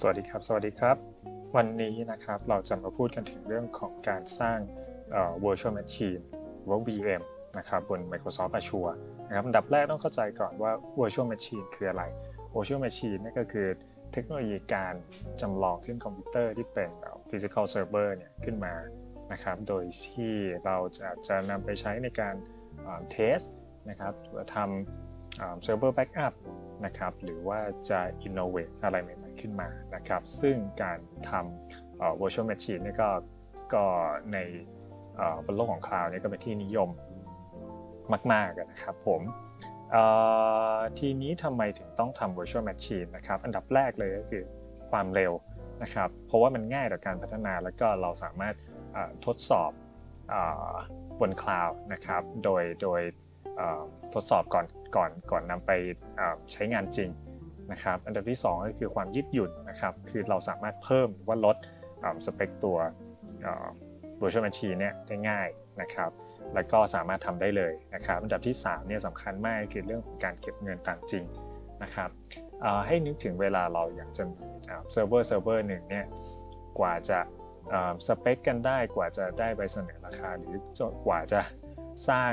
สวัสดีครับ สวัสดีครับ วันนี้นะครับเราจะมาพูดกันถึงเรื่องของการสร้าง virtual machine หรือว่า VM นะครับบน Microsoft Azure นะครับอันดับแรกต้องเข้าใจก่อนว่า virtual machine คืออะไร virtual machine นี่ก็คือเทคโนโลยีการจำลองขึ้นคอมพิวเตอร์ที่เป็น physical server เนี่ยขึ้นมานะครับโดยที่เราจะจะนำไปใช้ในการเทสนะครับหรือทำ server backup นะครับหรือว่าจะ innovate อะไรใหม่ๆ ขึ้นมานะครับ ซึ่งการทำ virtual machine นี่ก็ก็ในบนโลกของคลาวด์นี่ก็เป็นที่นิยมมากๆนะครับผมทีนี้ทำไมถึงต้องทำ virtual machine นะครับ อันดับแรกเลยก็คือความเร็วนะครับ เพราะว่ามันง่ายต่อการพัฒนาแล้วก็เราสามารถทดสอบบนคลาวด์นะครับ โดยโดยทดสอบก่อนก่อนก่อนนำไปใช้งานจริง นะครับอันดับที่ 2 ก็คือความยืดหยุ่นนะครับคือเราสามารถเพิ่มหรือว่าลดสเปคตัว virtual machine เนี่ยได้ง่ายนะครับแล้วก็สามารถทำได้เลยนะครับอันดับที่3เนี่ยสำคัญมากคือเรื่องของการเก็บเงินตามจริงนะครับให้นึกถึงเวลาเราอยากจะมีเซิร์ฟเวอร์เซิร์ฟเวอร์หนึ่งเนี่ยกว่าจะสเปคกันได้กว่าจะได้ใบเสนอราคาหรือกว่าจะสร้าง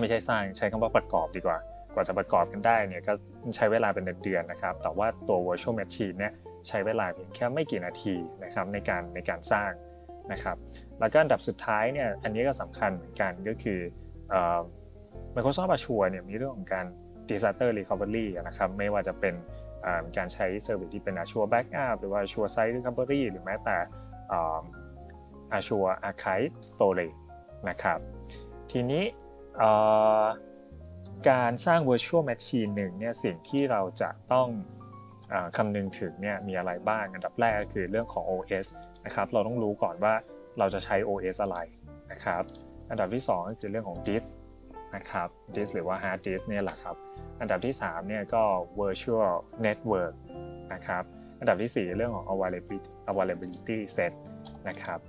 ไม่ใช่สร้างใช้คำว่าประกอบดีกว่า กว่าจะประกอบกันได้เนี่ยก็ใช้เวลาเป็นเดือนๆนะครับ แต่ว่าตัว virtual machine เนี่ยใช้เวลาเพียงแค่ไม่กี่นาทีนะครับในการในการสร้างนะครับ แล้วก็อันดับสุดท้ายเนี่ยอันนี้ก็สำคัญเหมือนกันก็คือ Microsoft Azure เนี่ยมีเรื่องของการ disaster recovery นะครับไม่ว่าจะเป็นการใช้เซอร์วิสที่เป็น Azure Backup หรือว่า Azure Site Recovery หรือแม้แต่อ่อ Azure Archive Storage นะครับ ทีนี้ การสร้าง virtual machine หนึ่งเนี่ยสิ่งที่เราจะต้องออคำนึงถึงเนี่ยมีอะไรบ้างอันดับแรกก็คือเรื่องของ OS นะครับเราต้องรู้ก่อนว่าเราจะใช้ OS อะไรนะครับอันดับที่ 2 ก็คือเรื่องของ disk นะครับ disk หรือว่า hard disk เนี่ยแหละครับอันดับที่3เนี่ยก็ virtual network นะครับอันดับที่ 4 เรื่องของ availability availability set นะครับ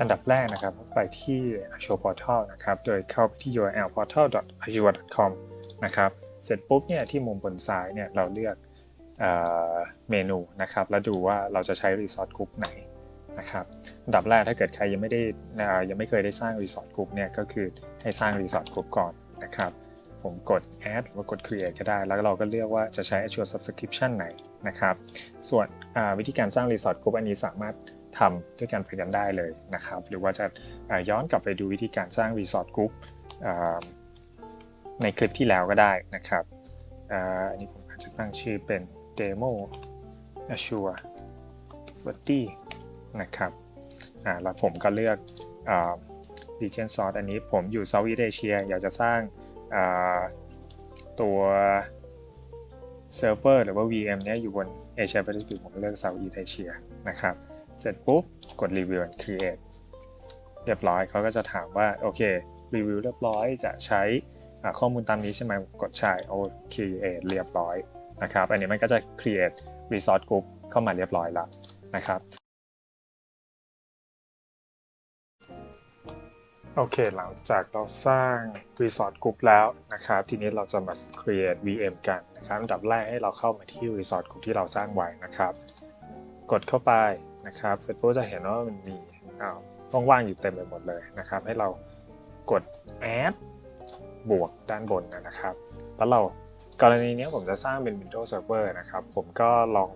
อันดับแรกนะครับไปที่ Azure Portal นะครับ โดยเข้าไปที่ url portal.azure.com นะครับ เสร็จปุ๊บเนี่ยที่มุมบนซ้ายเนี่ยเราเลือกเอเมนูนะครับ แล้วดูว่าเราจะใช้ Resource Group ไหนนะครับอันดับแรกถ้าเกิดใครยังไม่ได้ยังไม่เคยได้สร้าง Resource Group เนี่ยก็คือให้สร้าง Resource Group ก่อนนะครับ ผมกด add หรือกด create ก็ได้ แล้วเราก็เลือกว่าจะใช้ Azure Subscription ไหนนะครับ ส่วนวิธีการสร้าง Resource Group อันนี้สามารถ ทำด้วยกันไปกันได้เลยนะครับ หรือว่าจะย้อนกลับไปดูวิธีการสร้าง Resource Group อ่าในคลิปที่แล้วก็ได้นะครับอันนี้ผมอาจจะตั้งชื่อเป็น Demo Azure สวัสดีนะครับแล้วผมก็เลือกอ Region Source อันนี้ผมอยู่ Southeast Asia อยากจะสร้างตัวเซิร์ฟเวอร์หรือว่า VM เนี้ยอยู่บน Asia Pacific ผมเลือก Southeast Asia นะครับ เสร็จปุ๊บกด Review and Create เรียบร้อยเขาก็จะถามว่า โอเค รีวิวเรียบร้อยจะใช้ข้อมูลตามนี้ใช่ไหมกดใช่โอ create เรียบร้อยนะครับ อันนี้มันก็จะ create resource group เข้ามาเรียบร้อยแล้วนะครับ โอเค หลังจากเราสร้าง Resource Group แล้วนะครับ ทีนี้เราจะมา create VM กันนะครับ อันดับแรกให้เราเข้ามาที่ Resource Group ที่เราสร้างไว้นะครับ กดเข้าไป นะครับเสร็จปุ๊บจะเห็นว่ามันมีอ้าวว่างๆอยู่เต็มไปหมดเลยนะครับ ให้เรากด add บวกด้านบนนะครับ แล้วเรากรณีนี้ผมจะสร้างเป็น Windows Server นะครับ ผมก็ลอง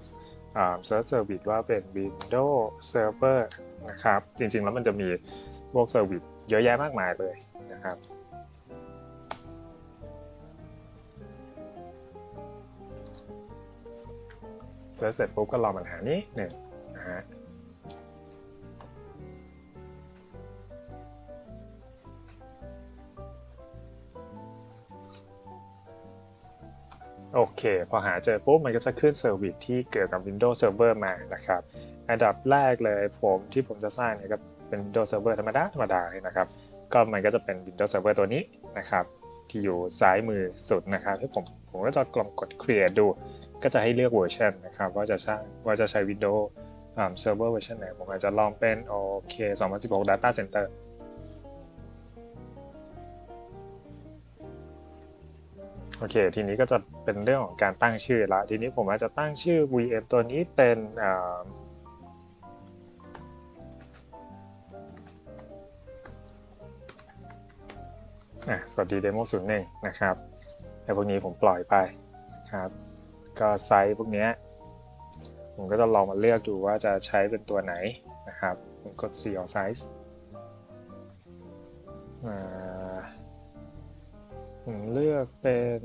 เซิร์ชเซอร์วิสว่าเป็น Windows Server นะครับ จริงๆ แล้วมันจะมีพวกเซอร์วิสเยอะแยะมากมายเลยนะครับเซิร์ชเสร็จปุ๊บก็ลองปัญหานี้หนึ่งนะฮะ เค พอหาเจอปุ๊บมันก็จะขึ้นเซอร์วิสที่เกี่ยวกับ Windows Server มานะครับ อันดับแรกเลยผมที่ผมจะสร้างเนี่ยก็เป็น Windows Server ธรรมดาธรรมดาเลยนะครับ ก็มันก็จะเป็น Windows Server ตัวนี้นะครับ ที่อยู่ซ้ายมือสุดนะครับที่ผมผมก็จะลองกด create ดู ก็จะให้เลือกเวอร์ชันนะครับว่าจะสร้างว่าจะใช้ Windows Server เวอร์ชันไหน ผมอาจจะลองเป็นโอเค 2016 Data Center โอเค ทีนี้ก็จะเป็นเรื่องของการตั้งชื่อละ ทีนี้ผมอาจจะตั้งชื่อ VM ตัวนี้เป็นอ่าอะสวัสดีเดโมศูนย์หนึ่งนะครับแล้พวกนี้ผมปล่อยไปนะครับ ก็ไซส์พวกนี้ผมก็จะลองมาเลือกดูว่าจะใช้เป็นตัวไหนนะครับ ผมกด C or size อ่า เลือกเป็น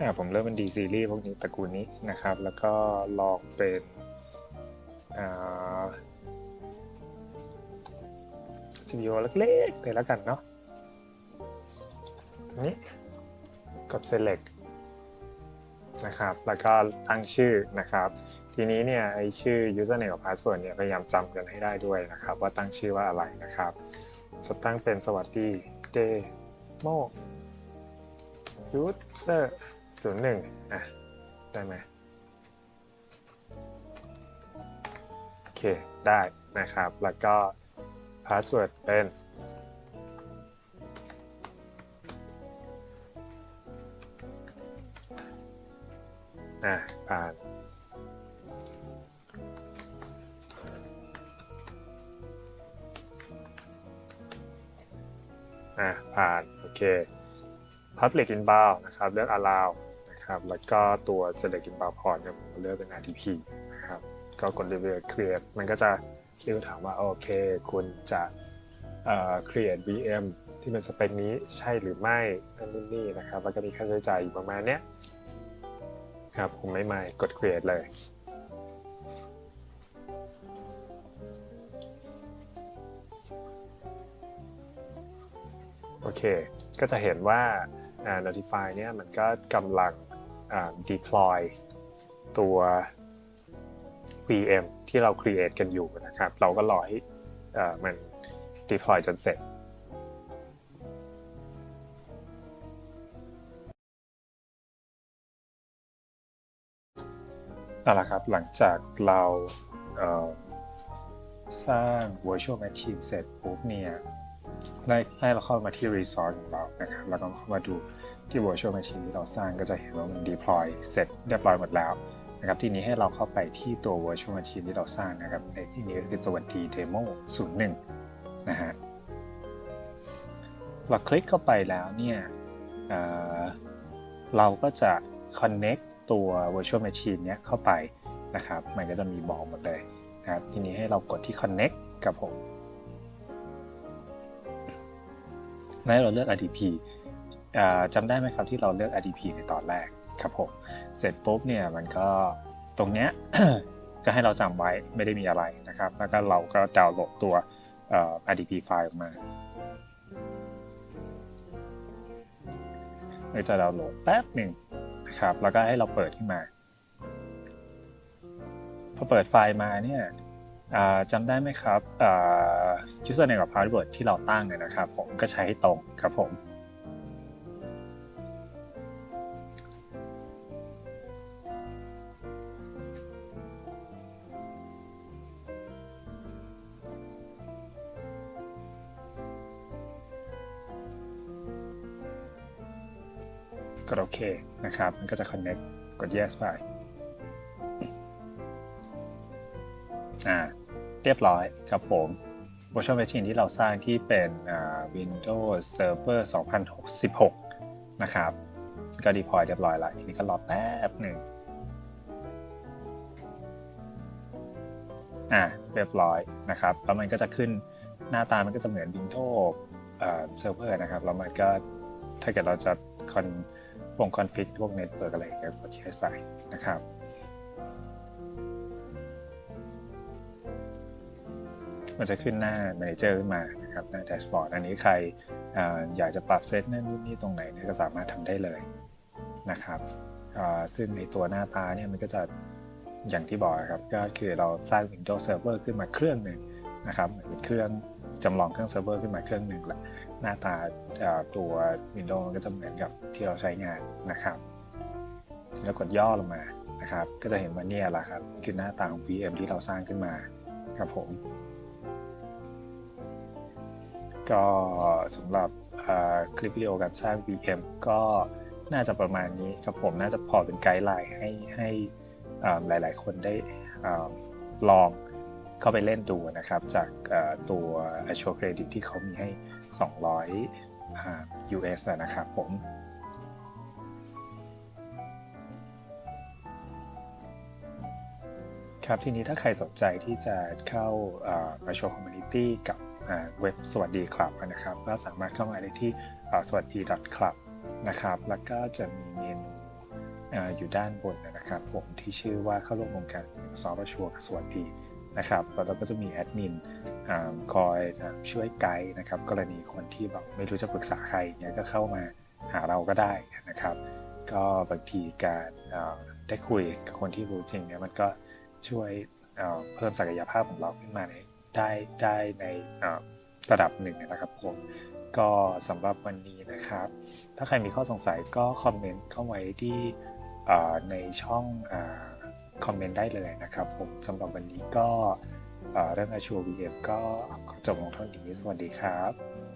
อ่าผมเริ่มเป็น D series พวกนี้ตระกูลนี้นะครับ แล้วก็ลองเป็นอ่า CPU เล็กๆเลยแล้วกันเนาะนนี้ กด select นะครับ แล้วก็ตั้งชื่อนะครับ ทีนี้เนี่ยไอชื่อ username กับ password เนี่ยพยายามจำกันให้ได้ด้วยนะครับ ว่าตั้งชื่อว่าอะไรนะครับ จะตั้งเป็นสวัสดี demo user ศูนย์หนึ่งอะได้ไหมโอเค ได้นะครับ แล้วก็ password เป็น อะผ่านอะผ่าน โอเค Public Inbound นะครับ เลือก Allow นะครับ แล้วก็ตัว Select Inbound Port เนี่ยผมเลือกเป็น RTP นะครับ ก็กด Review Create มันก็จะคิวถามว่า โอเค คุณจะเอ่อ create VM ที่เป็นสเปคนี้ใช่หรือไม่นั่นนี่นะครับ แล้วก็มีค่าใช้จ่ายอยู่ประมาณเนี้ย ครับผมไม่ไม่กด create เลย โอเค ก็จะเห็นว่า notify เนี่ยมันก็กำลัง deploy ตัว VM ที่เรา create กันอยู่นะครับ เราก็รอให้มัน deploy จนเสร็จ เอาละครับหลังจากเราเสร้าง virtual machine เสร็จปุ๊บเนี่ยให้ให้เราเข้ามาที่ resource ของเรานะครับแล้วก็เข้ามาดูที่ virtual machine ที่เราสร้างก็จะเห็นว่ามัน deploy เสร็จเรียบร้อยหมดแล้วนะครับทีนี้ให้เราเข้าไปที่ตัว virtual machine ที่เราสร้างนะครับในที่นี้ก็คือสวัสดี demo 01นะฮะเราคลิกเข้าไปแล้วเนี่ยเเราก็จะ connect ตัว virtual machine เนี้ยเข้าไปนะครับ มันก็จะมีบอกหมดเลยนะครับ ทีนี้ให้เรากดที่ connect กับผมแล้วให้เราเลือก RDP อ่าจำได้ไหมครับที่เราเลือก RDP ในตอนแรกครับผม เสร็จปุ๊บเนี่ยมันก็ตรงเนี้ยจะให้เราจำไว้ไม่ได้มีอะไรนะครับ แล้วก็เราก็ดาวน์โหลดตัว RDP ไฟล์ออกมาเราจะดาวน์โหลดแป๊บหนึ่ง ครับ แล้วก็ให้เราเปิดขึ้นมา พอเปิดไฟล์มาเนี่ยจำได้ไหมครับอ่า username กับ password ที่เราตั้งเนี่ยนะครับ ผมก็ใช้ให้ตรงครับผม กดโอเคนะครับ มันก็จะ connect กด yes ไป อ่า เรียบร้อยครับผม virtual machine ที่เราสร้างที่เป็นอ่า Windows Server 2016 นะครับ ก็ deploy เรียบร้อยแล้ว ทีนี้ก็รอแป๊บหนึ่งอ่า เรียบร้อยนะครับ แล้วมันก็จะขึ้นหน้าตามันก็จะเหมือน Windows เอ่อ Server นะครับ แล้วมันก็ถ้าเกิดเราจะคอน วงคอนฟิกพวกเน็ตเวิร์กอะไรก็กด yes ไปนะครับ มันจะขึ้นหน้า Manager ขึ้นมานะครับหน้าแดชบอร์ดอันนี้ใครออยากจะปรับเซตนั่นนู่นนี่ตรงไหนเนี่ยก็สามารถทำได้เลยนะครับซึ่งในตัวหน้าตาเนี่ยมันก็จะอย่างที่บอกครับ ก็คือเราสร้าง Windows Server ขึ้นมาเครื่องหนึ่งนะครับเหมือนเป็นเครื่องจำลองเครื่องเซิร์ฟเวอร์ขึ้นมาเครื่องหนึ่งแหละ หน้าตาตัว Windows มันก็จะเหมือนกับที่เราใช้งานนะครับแล้วกดย่อลงมานะครับ ก็จะเห็นว่าเนี่ยแหละครับ คือหน้าตาของ VM ที่เราสร้างขึ้นมาครับผม ก็สำหรับคลิปวิดีโอการสร้าง VM ก็น่าจะประมาณนี้ครับผมน่าจะพอเป็นไกด์ไลน์ให้ให้อ่าหลาย ๆ คนได้ลอง เข้าไปเล่นดูนะครับ จากตัว Azure Credit ที่เขามีให้ 200อ่า US นะครับผมครับทีนี้ถ้าใครสนใจที่จะเข้าอ่ามาโชว์คอมมูนิตี้กับเว็บสวัสดีคลับนะครับ ก็สามารถเข้ามาได้ที่สวัสดี .club นะครับ แล้วก็จะมีเมนูอยู่ด้านบนนะครับ ผมที่ชื่อว่าเข้าร่วมวงการ Microsoft Azure กับสวัสดี นะครับแล้วเราก็จะมีแอดมินคอยช่วยไกด์นะครับกรณีคนที่แบบไม่รู้จะปรึกษาใครเนี่ยก็เข้ามาหาเราก็ได้นะครับ ก็บางทีการได้คุยกับคนที่รู้จริงเนี่ยมันก็ช่วยเพิ่มศักยภาพของเราขึ้นมาในได้ได้ในระดับหนึ่งนะครับผมก็สำหรับวันนี้นะครับ ถ้าใครมีข้อสงสัยก็คอมเมนต์เข้าไว้ที่ในช่อง คอมเมนต์ได้เลยนะครับผมสำหรับวันนี้ก็เรื่อง Azure VM ก็ขอจบลงเท่านี้ สวัสดีครับ